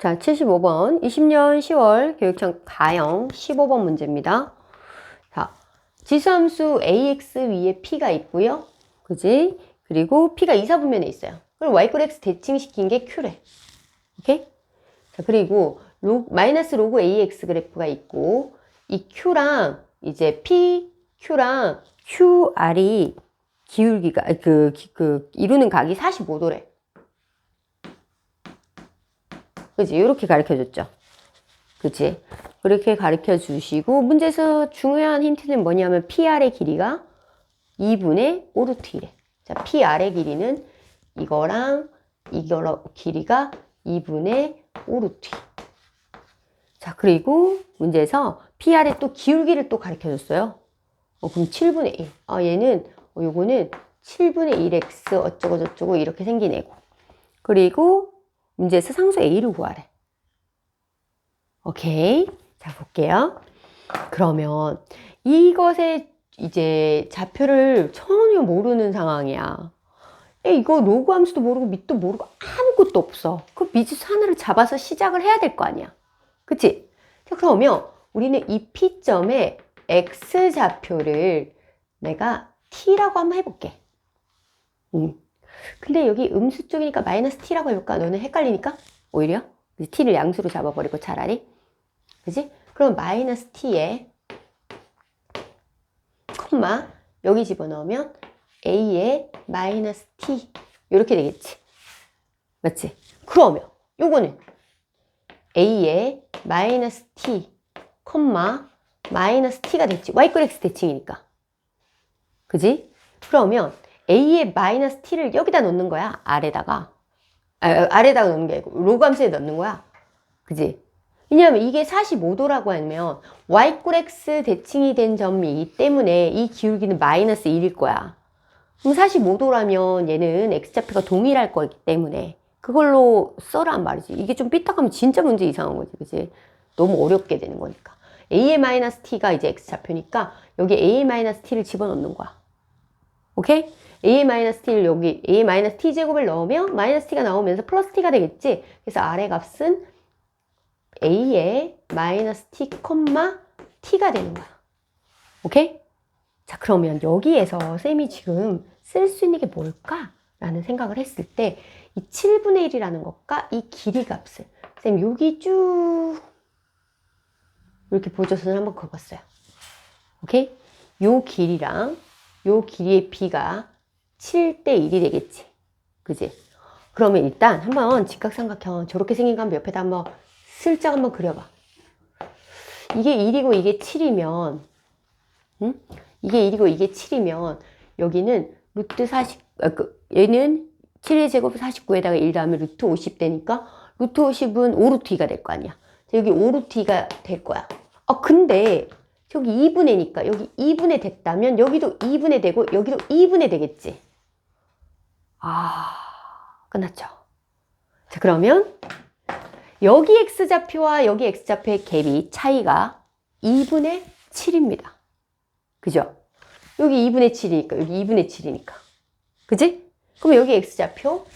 자, 75번. 20년 10월 교육청 가형 15번 문제입니다. 자, 지수함수 ax 위에 p가 있고요. 그지? 그리고 p가 이사분면에 있어요. 그리고 y 꼴 x 대칭시킨 게 q래. 오케이? 자, 그리고 로, 마이너스 로그 ax 그래프가 있고 이 q랑 이제 p, q랑 qr이 기울기가 그, 기- 그 이루는 각이 45도래. 그지? 이렇게 가르쳐 줬죠. 그지? 그렇게 가르쳐 주시고 문제에서 중요한 힌트는 뭐냐면 PR의 길이가 2분의 5루트 1에. 자, PR의 길이는 이거랑 이거랑 길이가 2분의 5루트 2. 자, 그리고 문제에서 PR의 또 기울기를 또 가르쳐 줬어요. 어, 그럼 7분의 1. 아, 얘는 어, 요거는 7분의 1x 어쩌고 저쩌고 이렇게 생긴 애고. 그리고 문제에서 상수 A를 구하래. 오케이. 자, 볼게요. 그러면 이것의 이제 좌표를 전혀 모르는 상황이야. 에, 이거 로그 함수도 모르고 밑도 모르고 아무것도 없어. 그 미지수 하나를 잡아서 시작을 해야 될 거 아니야. 그치? 자, 그러면 우리는 이 P점의 X 좌표를 내가 T라고 한번 해볼게. 음. 근데 여기 음수 쪽이니까 마이너스 t라고 해볼까? 너는 헷갈리니까? 오히려? t를 양수로 잡아버리고 차라리. 그지? 그럼 마이너스 t에 콤마 여기 집어넣으면 a에 마이너스 t 이렇게 되겠지. 맞지? 그러면 요거는 a에 마이너스 t 콤마 마이너스 t가 됐지. y 꼴 x 대칭이니까. 그지? 그러면 a의 마이너스 t를 여기다 넣는 거야. 아래다가. 아, 아래다가 넣는 게 아니고 로그 함수에 넣는 거야. 그지? 왜냐하면 이게 45도라고 하면 y 꼴 x 대칭이 된 점이기 때문에 이 기울기는 마이너스 1일 거야. 그럼 45도라면 얘는 x좌표가 동일할 거기 때문에 그걸로 써란 말이지. 이게 좀 삐딱하면 진짜 문제 이상한 거지. 그지? 너무 어렵게 되는 거니까. a의 마이너스 t가 이제 x좌표니까 여기 a의 마이너스 t를 집어넣는 거야. 오케이? A 마이너스 t를 여기 a 마이너스 t 제곱을 넣으면 마이너스 t가 나오면서 플러스 t가 되겠지. 그래서 아래 값은 a의 마이너스 t t가 되는 거야. 오케이? 자 그러면 여기에서 쌤이 지금 쓸 수 있는 게 뭘까? 라는 생각을 했을 때 이 7분의 1이라는 것과 이 길이 값을 쌤 여기 쭉 이렇게 보조선을 한번 그어봤어요. 오케이? 요 길이랑 요 길이의 b가 7대 1이 되겠지. 그지? 그러면 일단 한번 직각삼각형 저렇게 생긴 거 한번 옆에다 한번 슬쩍 한번 그려봐. 이게 1이고 이게 7이면, 응? 이게 1이고 이게 7이면, 여기는 루트 40, 아, 그, 얘는 7의 제곱 49에다가 1 다음에 루트 50 되니까, 루트 50은 5루트 2가 될 거 아니야. 여기 5루트 2가 될 거야. 아, 근데, 여기 2분의 니까 여기 2분의 됐다면 여기도 2분의 되고 여기도 2분의 되겠지. 아, 끝났죠. 자, 그러면 여기 x좌표와 여기 x좌표의 갭이 차이가 2분의 7입니다. 그죠? 여기 2분의 7이니까 여기 2분의 7이니까. 그지? 그럼 여기 x좌표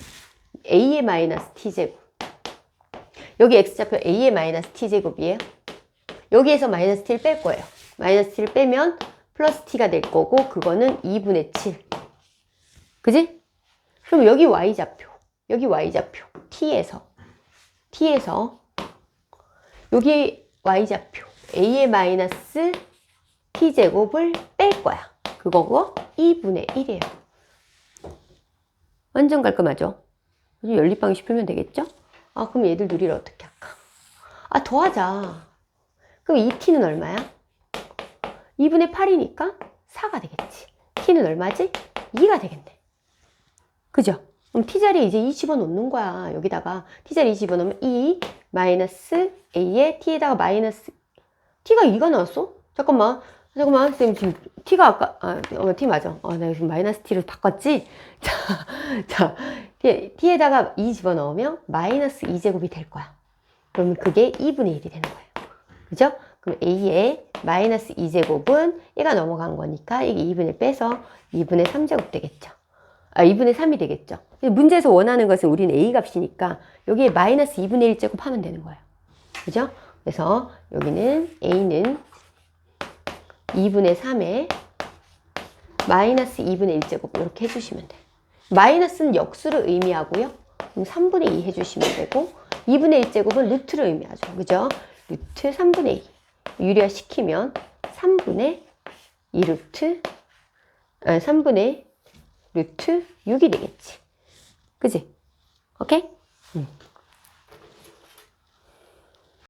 a의 마이너스 t제곱 여기 x좌표 a의 마이너스 t제곱이에요. 여기에서 마이너스 t를 뺄 거예요. 마이너스 t를 빼면 플러스 t가 될 거고 그거는 2분의 7. 그지? 그럼 여기 y좌표, 여기 y좌표 t에서 t에서 여기 y좌표 a의 마이너스 t제곱을 뺄 거야. 그거고 2분의 1이에요. 완전 깔끔하죠? 연립방식 풀면 되겠죠? 아 그럼 얘들 둘이를 어떻게 할까? 아 더하자. 그럼 이 t는 얼마야? 2분의 8이니까 4가 되겠지. t는 얼마지? 2가 되겠네. 그죠? 그럼 t자리에 이제 2 집어넣는 거야. 여기다가 t자리 2 집어넣으면 2 마이너스 a에 t에다가 마이너스 t가 2가 나왔어? 잠깐만. 잠깐만. 쌤 지금 t가 아까 아, 어, t 맞아. 어, 내가 지금 마이너스 t로 바꿨지? 자, 자 t에다가 2 집어넣으면 마이너스 2제곱이 될 거야. 그러면 그게 2분의 1이 되는 거예요. 그죠? 그럼 a의 마이너스 2제곱은 얘가 넘어간 거니까 이게 2분의 빼서 2분의 3제곱 되겠죠. 아, 2분의 3이 되겠죠. 문제에서 원하는 것은 우리는 A 값이니까 여기에 마이너스 2분의 1 제곱 하면 되는 거예요. 그죠? 그래서 여기는 A는 2분의 3에 마이너스 2분의 1 제곱 이렇게 해주시면 돼요. 마이너스는 역수를 의미하고요. 그럼 3분의 2 해주시면 되고 2분의 1 제곱은 루트를 의미하죠. 그죠? 루트 3분의 2 유리화 시키면 3분의 2루트 아, 3분의 루트 6이 되겠지. 그지? 오케이? 응.